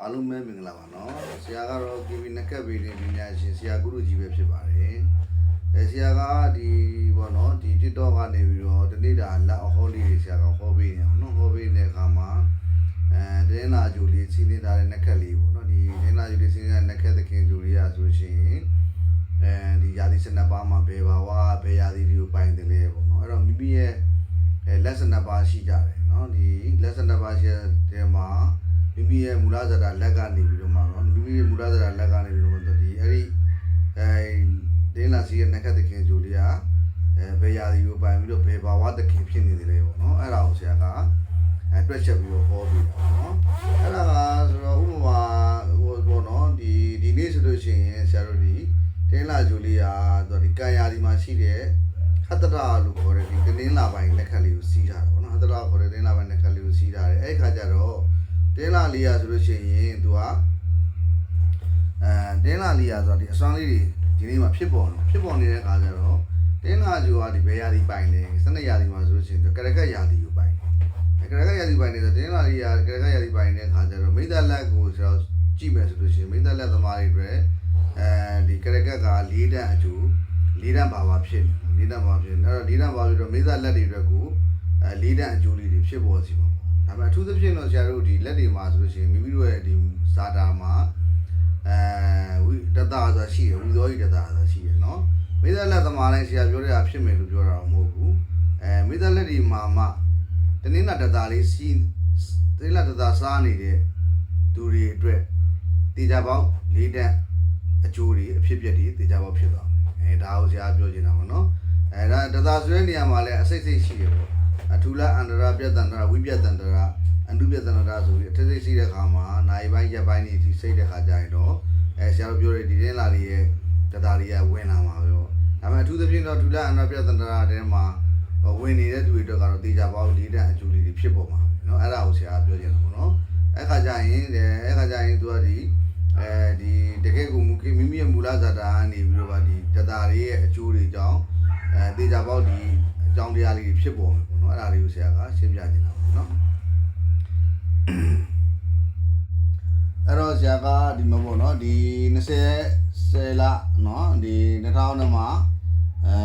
အားလုံးပဲမင်္ဂလာပါနော်ဆရာကတော့ KB နကက်ပေနေပညာရှင်ဆရာကုလူကြီးပဲဖြစ်ပါတယ်အဲဆရာကဒီဘောနော်ဒီ TikTok ကနေပြီးတော့တနေ့တာလက်အဟောလေးတွေဆရာကဟောပေးနေအောင်နော်ဟောပေးနေတဲ့အခါမှာအဲတင်းလာဂျူလေးစီးနေတာတဲ့နကက်လေးပေါ့နော်ဒီတင်းလာဂျူလေးစီးနေတဲ့နကက်သခင်ဂျူလေးရဆိုရှင်အဲဒီယာဒီစနပါမှာဘယ်ပါဝါဘယ်ယာဒီတွေကိုပိုင်တယ်လဲပေါ့နော်အဲ့တော့မိမိရဲ့အဲလက်စနပါရှိကြတယ်နော်ဒီလက်စနပါရှိတဲ့မှာ မိမိရဲ့မူလဇာတာလက်ကနေပြီးတော့မှနော်မိမိရဲ့မူလဇာတာလက်ကနေပြီးတော့မှဒီအဲ့ဒီအဲတင်းလာစီရဲ့နက္ခတ်တခင်ဂျူလီယာအဲဘယ်ရာဒီကိုပိုင်ပြီးတော့ဘယ်ဘာဝတခင်ဖြစ်နေတယ်လေပေါ့နော်အဲ့ဒါကိုဆရာကအဲတွက်ချက်ပြီးတော့ဟောပြီးတာပေါ့နော်အဲ့ဒါကဆိုတော့ဥပမာဟိုပေါ့နော်ဒီဒီနေ့ဆိုလို့ရှိရင်ဆရာတို့ဒီတင်းလာဂျူလီယာသူဒီကန်ယာဒီမှာရှိတဲ့ဟတ္တရာလို့ခေါ်တဲ့ဒီတင်းလာပိုင်းလက်ခတ်လေးကိုစီးထားတာပေါ့နော်ဟတ္တရာခေါ်တဲ့တင်းလာပိုင်းလက်ခတ်လေးကိုစီးထားတယ်အဲ့ခါကျတော့ တင်းလာလီယာဆိုလို့ရှိရင်သူကအဲတင်းလာလီယာဆိုတာဒီအစွမ်းလေးတွေဒီနေ့မှာဖြစ်ပေါ်နေဖြစ်ပေါ်နေတဲ့အခါကျတော့တင်းလာဂျူကဒီဘယ်ရာဒီပိုင်လဲစနစ်ရာဒီမှာဆိုလို့ရှိရင်သူကရကက်ရာဒီကိုပိုင်တယ်ကရကက်ရာဒီပိုင်နေဆိုတင်းလာလီယာကရကက်ရာဒီပိုင်နေတဲ့အခါကျတော့မိသားလက်ကိုဆိုတော့ကြည့်မယ်ဆိုလို့ရှိရင်မိသားလက်သမားတွေအတွက်အဲဒီကရကက်က၄တန်းအကျိုး၄တန်းပါပါဖြစ်နေ၄တန်းပါဖြစ်နေအဲ့တော့၄တန်းပါပြီးတော့မိသားလက်တွေအတွက်ကိုအဲ၄တန်းအကျိုးလေးတွေဖြစ်ပေါ်စီပါ ဒါပေမဲ့အထူးသဖြင့်တော့ဆရာတို့ဒီလက်တွေမှာဆိုလို့ရှိရင်မိမိတို့ရဲ့ဒီဇာတာမှာအဲဝိတတဆိုတာရှိတယ်ဝိသောဤတတဆိုတာရှိတယ်နော်မိသားလက်သမားတိုင်းဆရာပြောတဲ့ဟာဖြစ်မယ်လို့ပြောတာတော့မဟုတ်ဘူးအဲမိသားလက်ဒီမှာမှတနင်္လာတတလေးစီးတနင်္လာတတစားနေတဲ့သူတွေအတွက်တေချာပေါက်၄တက်အကျိုးတွေအဖြစ်အပျက်တွေတေချာပေါက်ဖြစ်သွားမယ်အဲဒါကိုဆရာပြောချင်တာပေါ့နော်အဲဒါတတဆိုတဲ့နေရာမှာလည်းအစိတ်စိတ်ရှိတယ်ပေါ့ အထူလအန္တရာပြတန္တရာဝိပြတန္တရာအနုပြတန္တရာဆိုပြီးအထက်စိတ်ရှိတဲ့ခါမှာနိုင်ပိုင်းရက်ပိုင်းနေဒီစိတ်တဲ့ခါကျရင်တော့အဲဆရာတို့ပြောတဲ့ဒီတင်းလာလေးရဲ့တတာလေးကဝင်လာမှာပဲပေါ့ဒါပေမဲ့အထူးသဖြင့်တော့ထူလအန္တရာပြတန္တရာတဲမှာဝင်နေတဲ့သူတွေအတွက်ကတော့တေချာပေါင်းလေးတန်းအကျိုးလေးတွေဖြစ်ပေါ်မှာပဲเนาะအဲ့ဒါကိုဆရာပြောချင်တာပေါ့နော်အဲ့ခါကျရင်အဲ့ခါကျရင်သူကဒီအဲဒီတကယ်ကိုမူမိမိရဲ့မူလဇာတာကနေပြီးတော့ဗာဒီတတာလေးရဲ့အကျိုးတွေကြောင့်အဲတေချာပေါင်းဒီအကြောင်းတရားလေးတွေဖြစ်ပေါ်မှာပေါ့ နော်အဲ့ဒါလေးကိုဆရာကရှင်းပြနေတာပေါ့နော်အဲ့တော့ဆရာကဒီမှာပေါ့နော်ဒီ20ဆယ်လနော်ဒီ2000မှာအဲ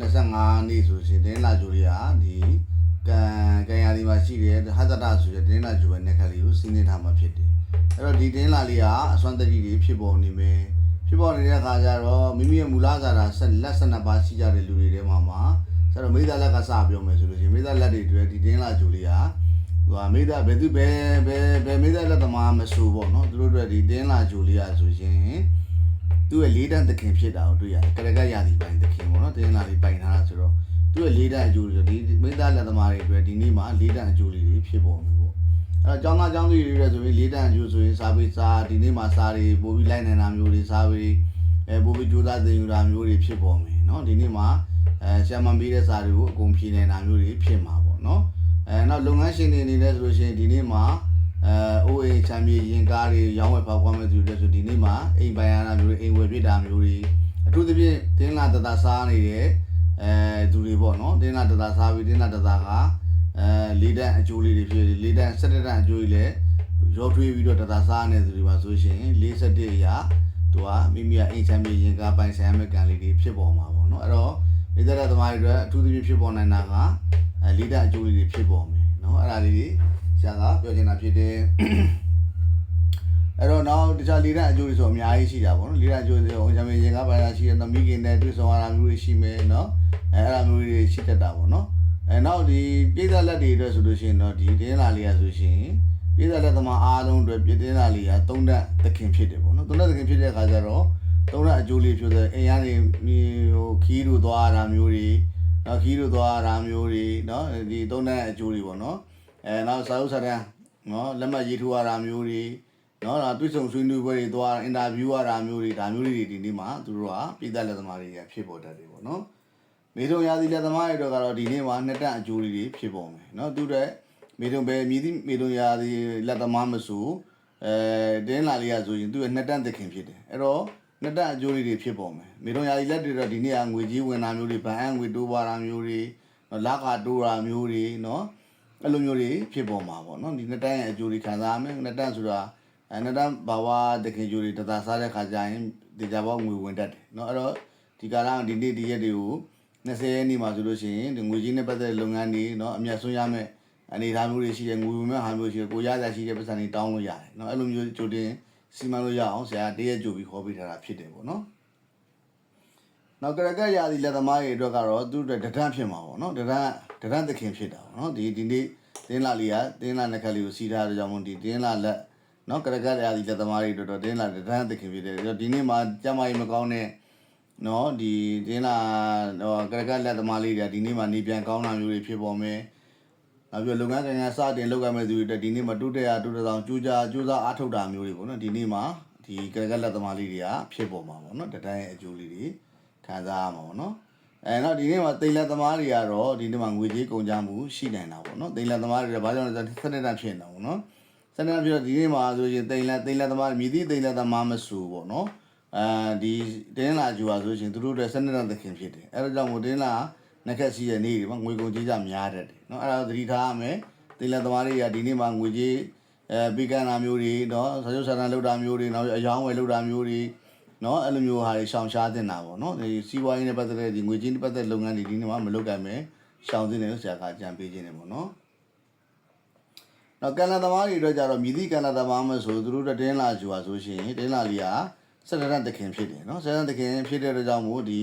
25နေ့ဆိုရှင်တင်းလာဂျူရီယာဒီကန်ကန်ယာဒီမှာရှိတဲ့ဟဇတာဆိုတဲ့တင်းလာဂျူပဲနေခါလေးကိုစီးနေထားမှာဖြစ်တယ်အဲ့တော့ဒီတင်းလာလေးကအစွမ်းတတိတွေဖြစ်ပေါ်နေမယ်ဖြစ်ပေါ်နေတဲ့အခါကျတော့မိမိရဲ့မူလဇာတာဆက်လက်ဆက်နှစ်ပါးရှိကြတဲ့လူတွေထဲမှာမှာ ဆိုတော့မိသားလက်ကစပြောမယ်ဆိုလို့ရှိရင်မိသားလက်တွေတွေဒီတင်းလာဂျူလေးယာဟိုမိသားဘယ်သူဘယ်ဘယ်ဘယ်မိသားလက်သမားမဆိုပေါ့နော်သူတို့တို့ဒီတင်းလာဂျူလေးယာဆိုရှင်သူ့ရဲ့လေးတန်းသခင်ဖြစ်တာကိုတွေ့ရတယ်ကရကရရာဒီပိုင်သခင်ပေါ့နော်တင်းလာလေးပိုင်ထားတာဆိုတော့သူ့ရဲ့လေးတန်းအကျိုးတွေဒီမိသားလက်သမားတွေအတွက်ဒီနေ့မှာလေးတန်းအကျိုးလေးတွေဖြစ်ပေါ်မယ်ပေါ့အဲ့တော့ကျောင်းသားကျောင်းသူတွေအတွက်ဆိုရင်လေးတန်းအကျိုးဆိုရင်စာပေစာဒီနေ့မှာစာတွေပို့ပြီးလိုက်နေတာမျိုးတွေစာပေအဲပို့ပြီးကြိုးစားသင်ယူတာမျိုးတွေဖြစ်ပေါ်မယ်နော်ဒီနေ့မှာ အဲဆရာမပေးတဲ့စာတွေကိုအကုန်ဖြေနေတာမျိုးတွေဖြစ်မှာပေါ့နော်အဲနောက်လုပ်ငန်းရှင်တွေအနေနဲ့ဆိုလို့ရှိရင်ဒီနေ့မှာအဲအိုးအိမ်ချမ်းမြေရင်ကားတွေရောင်းဝယ်ဖောက်ကွာမဲ့သူတွေဆိုဒီနေ့မှာအိမ်ပိုင်ရတာမျိုးတွေအိမ်ဝယ်ပြစ်တာမျိုးတွေအထူးသဖြင့်တင်းလာတတစားနေတဲ့အဲသူတွေပေါ့နော်တင်းလာတတစားပြီးတင်းလာတတကအဲလေးတန်းအကျိုးလေးတွေဖြစ်လေးတန်း၁၇တန်းအကျိုးကြီးလည်းရောထွေးပြီးတော့တတစားနေသူတွေပါဆိုရှင်47အရာသူကမိမိကအိမ်ချမ်းမြေရင်ကားပိုင်ဆိုင်မဲ့ကန်လေးတွေဖြစ်ပေါ်မှာပေါ့နော်အဲ့တော့ မိသားစုသမားတွေအတွက်အထူးသဖြင့်ဖြစ်ပေါ်နိုင်တာကအဲလေးတန်းအကျိုးလေးတွေဖြစ်ပေါ်မယ်နော်အဲ့ဒါလေးတွေဆရာကပြောချင်တာဖြစ်တယ်အဲ့တော့နောက်တခြားလေးတဲ့အကျိုးတွေဆိုအများကြီးရှိတာပေါ့နော်လေးတဲ့အကျိုးတွေဟိုဂျမင်ရင်ကဘာသာရှိတဲ့သမီးခင်နဲ့တွေ့ဆုံရတာမျိုးတွေရှိမယ်နော်အဲအဲ့ဒါမျိုးတွေရှိတတ်တာပေါ့နော်အဲနောက်ဒီပြည်သက်လက်တွေအတွက်ဆိုလို့ရှိရင်တော့ဒီတင်းလာလေးရဆိုရှင်ပြည်သက်လက်သမားအားလုံးအတွက်ပြည်တင်းလာလေးရသုံးတက်သခင်ဖြစ်တယ်ပေါ့နော်သုံးတက်သခင်ဖြစ်တဲ့အခါကျတော့ သုံးတက်အကျိုးလေးဖြစ်တဲ့အိမ်ရနေဟိုခီးတို့သွားတာမျိုးတွေနော်ခီးတို့သွားတာမျိုးတွေနော်ဒီသုံးတက်အကျိုးတွေပေါ့နော်အဲနောက်စာအုပ်စာတမ်းနော်လက်မှတ်ရေးထိုးရတာမျိုးတွေနော်ဒါတွေ့ဆုံဆွေးနွေးပွဲတွေသွားအင်တာဗျူးရတာမျိုးတွေဒါမျိုးတွေဒီနေ့မှာသူတို့ကပြည်သက်လက်သမားတွေရဖြစ်ပေါ်တတ်တယ်ပေါ့နော်မေထုံရာသီလက်သမားတွေတော့ကတော့ဒီနေ့မှာနှစ်တက်အကျိုးတွေဖြစ်ပေါ်မယ်နော်သူတဲ့မေထုံပဲမြည်သည့်မေထုံရာသီလက်သမားမဆိုအဲတင်းလာလေးရဆိုရင်သူရဲ့နှစ်တက်သခင်ဖြစ်တယ်အဲ့တော့ လက်တက်အကျိုးလေးတွေဖြစ်ပေါ်မယ်မေတော်ယာယီလက်တွေတော့ဒီနေ့ကငွေကြီးဝင်တာမျိုးတွေဗန်အံငွေတိုးပွားတာမျိုးတွေလာခါတိုးတာမျိုးတွေနော်အဲ့လိုမျိုးတွေဖြစ်ပေါ်မှာပေါ့နော်ဒီနှစ်တန်းရဲ့အကျိုးတွေခံစားရမယ်နှစ်တန်းဆိုတာအနှစ်တန်းဘာဝတခင်ကျိုးတွေတသာစားတဲ့ခါကျရင်ဒီကြဘောငွေဝင်တတ်တယ်နော်အဲ့တော့ဒီကာလဒီနေ့ဒီရက်တွေကို20ရက်နေမှာဆိုလို့ရှိရင်ဒီငွေကြီးနဲ့ပတ်သက်တဲ့လုပ်ငန်းတွေနော်အမြတ်ဆုံးရမယ်အနေအထားမျိုးတွေရှိတယ်ငွေဝင်မဲ့ဟာမျိုးရှိတယ်ကိုရရရှိတဲ့ပတ်စံတွေတောင်းလို့ရတယ်နော်အဲ့လိုမျိုးကြိုတင် စီမံလို့ရအောင်ဆရာတရက်ကြိုပြီးခေါ်ပေးထားတာဖြစ်တယ်ပေါ့နော်နောက်ကရကရာသီလက်သမားတွေအတွက်ကတော့သူတို့တဒန်းဖြစ်မှာပေါ့နော်တဒန်းတဒန်းသခင်ဖြစ်တာပေါ့နော်ဒီဒီနေ့တင်းလာလေးကတင်းလာနှက်ကလေးကိုစီးထားတဲ့ကြောင့်မို့ဒီတင်းလာလက်နော်ကရကရာသီလက်သမားတွေတော်တော်တင်းလာတဒန်းသခင်ဖြစ်တယ်ဒီနေ့မှာကြမ်းမကြီးမကောင်းတဲ့နော်ဒီတင်းလာဟိုကရကလက်သမားလေးတွေဒီနေ့မှာနေပြန်ကောင်းတာမျိုးတွေဖြစ်ပေါ်မယ် နောက်ပြီးလုပ်ငန်းကိန်းကစတင်လုပ်ရမယ့်သူတွေအတွက်ဒီနေ့မှာတိုးတက်ရတိုးတက်အောင်ကြိုးစားကြိုးစားအားထုတ်တာမျိုးတွေပေါ့နော်ဒီနေ့မှာဒီကရကလက်သမားလေးတွေကဖြစ်ပေါ်မှာပေါ့နော်တဒန်းရဲ့အကျိုးလေးတွေခံစားရမှာပေါ့နော်အဲတော့ဒီနေ့မှာတိမ်လက်သမားတွေကတော့ဒီနေ့မှာငွေကြေးကုန်ကြမှုရှိနိုင်တာပေါ့နော်တိမ်လက်သမားတွေကဘာကြောင့်လဲဆိုတော့စနစ်တန်းဖြစ်နေတာပေါ့နော်စနစ်တန်းဖြစ်တော့ဒီနေ့မှာဆိုရင်တိမ်လက်တိမ်လက်သမားမြည်သည့်တိမ်လက်သမားမဆူပေါ့နော်အဲဒီတင်းလာဂျူပါဆိုရှင်သူတို့တွေစနစ်တန်းသခင်ဖြစ်တယ်အဲဒါကြောင့်မို့တင်းလာနှက်ခက်စီရဲ့နေ့တွေမှာငွေကုန်ကြေးကြများတတ်တယ် နော်အဲဒါသတိထားရမယ်တိမ်လက်သမားတွေကဒီနေ့မှာငွေကြေးအဲပြီးကန်တာမျိုးတွေနော်ဆရုပ်ဆန္ဒလုပ်တာမျိုးတွေနောက်အယောင်းဝယ်လုပ်တာမျိုးတွေနော်အဲ့လိုမျိုးဟာတွေရှောင်ရှားတင်တာပေါ့နော်ဒီစီးပွားရေးနဲ့ပတ်သက်တဲ့ဒီငွေကြေးနဲ့ပတ်သက်လုပ်ငန်းတွေဒီနေ့မှမလုပ်ကြမယ်ရှောင်တင်တယ်လို့ဆရာကအကြံပေးခြင်းတယ်ပေါ့နော်နော်ကန်လာသမားတွေအတွက်ကြတော့မြည်သည့်ကန်လာသမားမဆိုသူတို့တင်းလာဂျူပါဆိုရှင်တင်းလာလီကစက်တရတခင်ဖြစ်တယ်နော်စက်တရတခင်ဖြစ်တဲ့အတွက်ကြောင့်မို့ဒီ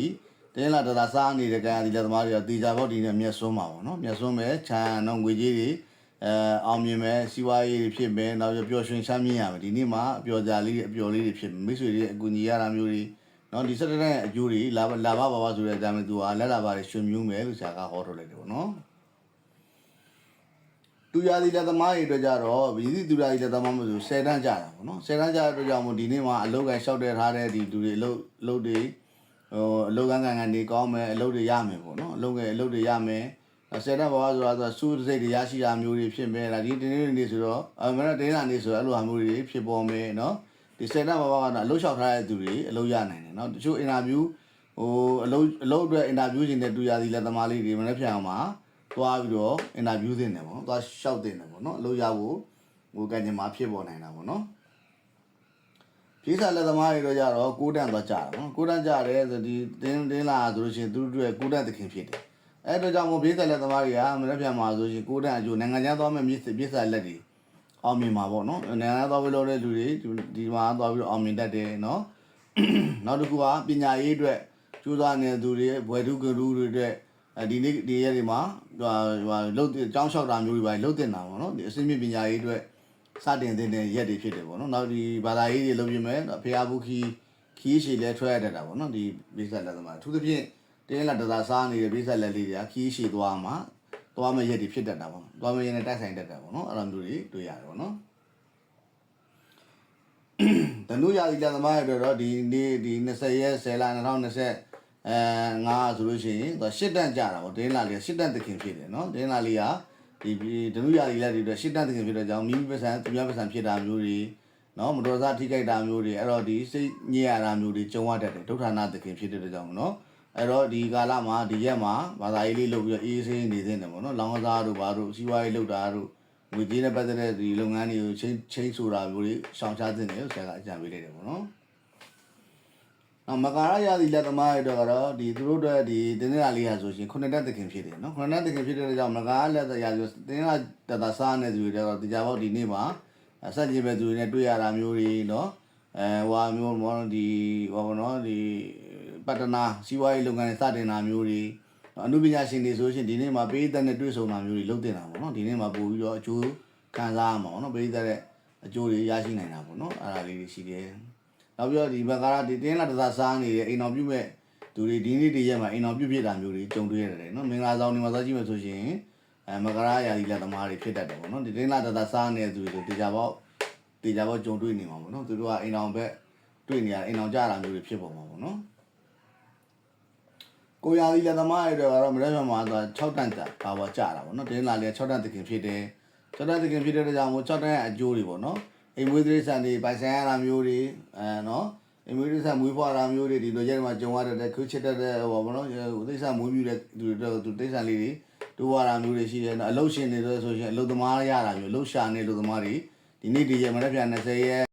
တင်းလာတသာစားနေတဲ့ကန်ဒီလက်သမားတွေကတေချာဘောဒီနဲ့မျက်စွန်းပါပေါ့နော်မျက်စွန်းပဲခြံတော့ငွေကြေးတွေအဲအောင်မြင်မယ်စီးပွားရေးတွေဖြစ်မယ်နောက်ပြီးပျော်ရွှင်ချမ်းမြေ့ရမယ်ဒီနေ့မှာအပျော်ကြလေးတွေအပျော်လေးတွေဖြစ်မယ်မိတ်ဆွေတွေအကူအညီရတာမျိုးတွေနော်ဒီစက်တရရဲ့အကျိုးတွေလာလာဘပါပါဆိုတဲ့အကြောင်းမျိုးသူကလက်လာပါတွေရှင်မျိုးမယ်လို့ဆရာကဟောထုတ်လိုက်တယ်ပေါ့နော်တူရသည်လက်သမားတွေအတွက်ကြတော့ဗီဒီတူရသည်လက်သမားမဆို10တန်းကြတာပေါ့နော်10တန်းကြတဲ့အတွက်ကြောင့်မို့ဒီနေ့မှာအလုတ်ကန်လျှောက်တဲ့ထားတဲ့ဒီလူတွေအလုတ်အလုတ်တွေ ဟိုအလုတ်ကန်ကန်ကန်တွေကောင်းမယ်အလုတ်တွေရမယ်ပေါ့နော်အလုတ်ကအလုတ်တွေရမယ်ဆယ်တန်းဘာဆိုတာဆိုစူးစိတ်တွေရရှိတာမျိုးတွေဖြစ်မယ်ဒါဒီတင်းနေနေဆိုတော့အမရတင်းလာနေဆိုတော့အဲ့လိုဟာမျိုးတွေဖြစ်ပေါ်မယ်နော်ဒီဆယ်တန်းဘာဘာကတော့အလုတ်လျှောက်ထားတဲ့သူတွေအလုတ်ရနိုင်တယ်နော်တချို့အင်တာဗျူးဟိုအလုတ်အလုတ်အတွက်အင်တာဗျူးခြင်းတဲ့တူရသည်လက်သမားလေးတွေမနေ့ပြန်အောင်မှာသွားပြီးတော့အင်တာဗျူးတင်တယ်ပေါ့နော်သွားလျှောက်တင်တယ်ပေါ့နော်အလုတ်ရဖို့ဟိုကကြင်မှာဖြစ်ပေါ်နိုင်တာပေါ့နော် ပြေးစားလက်သမားတွေတော့ကြတော့ကိုးတန်းသွားကြတာပေါ့နော်ကိုးတန်းကြတယ်ဆိုဒီတင်းတင်းလာဆိုလို့ရှိရင်သူတို့ကိုးတန်းသခင်ဖြစ်တယ်အဲ့တော့ကြောင့်မို့ပြေးစားလက်သမားတွေကမနေ့ပြန်မှာဆိုရှင်ကိုးတန်းအကျိုးနိုင်ငံခြားသွားမဲ့မြေပြေးစားလက်တွေအောင်မြင်မှာပေါ့နော်နိုင်ငံသားသွားပြီးလို့တဲ့လူတွေဒီမှာသွားပြီးတော့အောင်မြင်တတ်တယ်နော်နောက်တစ်ခုကပညာရေးအတွက်ကျိုးစားနေတဲ့သူတွေဘွယ်ထုကလူတွေအတွက်အဲဒီနေ့ဒီရက်တွေမှာဟိုဟိုလုတ်ကျောင်းလျှောက်တာမျိုးတွေပါလုတ်တင်တာပေါ့နော်ဒီအစိမ့်မြင့်ပညာရေးအတွက် စတင်တဲ့ရက်တွေဖြစ်တယ်ပေါ့နော်နောက်ဒီဘာသာရေးတွေလုပ်ပြမယ်ဖျားဘူးခီခီးရှည်လဲထွက်ရတတ်တာပေါ့နော်ဒီဘိဆက်လက်သမားအထူးသဖြင့်တင်းလာတသာစားနေတဲ့ဘိဆက်လက်လေးတွေကခီးရှည်သွားမှာသွားမဲ့ရက်တွေဖြစ်တတ်တာပေါ့သွားမဲ့ရက်နဲ့တိုက်ဆိုင်တတ်တာပေါ့နော်အဲ့လိုမျိုးတွေတွေ့ရတယ်ပေါ့နော်တနုရာဒီလက်သမားတွေတော့ဒီနေ့ဒီ20ရက်10လ2020အဲငါဆိုလို့ရှိရင်သူရှစ်တန့်ကြတာပေါ့တင်းလာလေးရှစ်တန့်သခင်ဖြစ်တယ်နော်တင်းလာလေးက ဒီဒနုရာဒီလက်တွေတော့ရှစ်တန့်သခင်ဖြစ်တဲ့ကြောင့်မိမိပစံသူများပစံဖြစ်တာမျိုးတွေနော်မတော်စားထိခိုက်တာမျိုးတွေအဲ့တော့ဒီစိတ်ညစ်ရတာမျိုးတွေကြုံရတတ်တယ်ဒုဋ္ဌာနာသခင်ဖြစ်တဲ့ကြောင့်နော်အဲ့တော့ဒီကာလမှာဒီရက်မှာဘာသာရေးလေးလုပ်ပြီးတော့အေးဆေးနေသင့်တယ်ပေါ့နော်လောင်းကစားတို့ဘာတို့စီးပွားရေးလုပ်တာတို့ငွေကြေးနဲ့ပတ်သက်တဲ့ဒီလုပ်ငန်းတွေကိုချင်းချင်းဆိုတာမျိုးတွေရှောင်ရှားသင့်တယ်လို့ဆရာကအကြံပေးလိုက်တယ်ပေါ့နော် အမကာရရာဒီလက်သမားတွေတော့ကတော့ဒီသူတို့တွေဒီတင်းနေတာလေးဟာဆိုရှင်ခုနှစ်တက်သခင်ဖြစ်တယ်နော်ခုနှစ်တက်သခင်ဖြစ်တဲ့ကြောင့်မကာရလက်ရာဆိုတင်းလာတတစားနေသူတွေတော့တရားပေါက်ဒီနေ့မှာဆက်ကြည့်ပဲသူတွေနဲ့တွေ့ရတာမျိုးတွေနော်အဲဟွာမျိုးမောဒီဟောနော်ဒီပတ္တနာစီးပွားရေးလုပ်ငန်းတွေစတင်တာမျိုးတွေအနုပညာရှင်တွေဆိုရှင်ဒီနေ့မှာပေးသက်နဲ့တွေ့ဆုံတာမျိုးတွေလုပ်တင်တာပေါ့နော်ဒီနေ့မှာပို့ပြီးတော့အကျိုးခံစားရမှာပေါ့နော်ပေးသက်တဲ့အကျိုးတွေရရှိနိုင်တာပေါ့နော်အဲ့ဒါလေးတွေရှိတယ် နောက်ပြီးတော့ဒီဘကာရဒီတင်းလာတစားစားနေတဲ့အိမ်တော်ပြုမဲ့သူတွေဒီနေ့တည်းရက်မှာအိမ်တော်ပြုဖြစ်တာမျိုးတွေကြုံတွေ့ရတယ်နော်မင်္ဂလာဆောင်တွေမှာသွားကြည့်မယ်ဆိုရှင်အဲမကရာယာဒီလက်သမားတွေဖြစ်တတ်တယ်ပေါ့နော်ဒီတင်းလာတစားစားနေတဲ့သူတွေတေချာပေါက်တေချာပေါက်ကြုံတွေ့နေမှာပေါ့နော်သူတို့ကအိမ်တော်ဘက်တွေ့နေရအိမ်တော်ကြတာမျိုးတွေဖြစ်ပေါ်မှာပေါ့နော်ကိုရာဒီလက်သမားတွေကတော့မရက်မှမှာတော့6တန်းတာပါပါကြတာပေါ့နော်တင်းလာလေး6တန်းတခင်ဖြစ်တယ်6တန်းတခင်ဖြစ်တဲ့ကြောင့်မို့6တန်းရဲ့အကျိုးတွေပေါ့နော် အိမ်မွေးတိရစ္ဆာန်တွေပိုင်ဆိုင်ရတာမျိုးတွေအဲနော်အိမ်မွေးတိရစ္ဆာန်မွေးဖွားတာမျိုးတွေဒီလိုကျမှကြုံရတဲ့ခွချစ်တဲ့ဟိုဘောနော်ဟိုတိရစ္ဆာန်မွေးမြူတဲ့သူတွေသူတိရစ္ဆာန်လေးတွေတိုးရတာမျိုးတွေရှိတယ်နော်အလုတ်ရှင်တွေဆိုရင်အလုတ်သမားရတာမျိုးအလုတ်ရှာနေအလုတ်သမားတွေဒီနေ့ဒီရက်မနေ့ပြန်20ရက်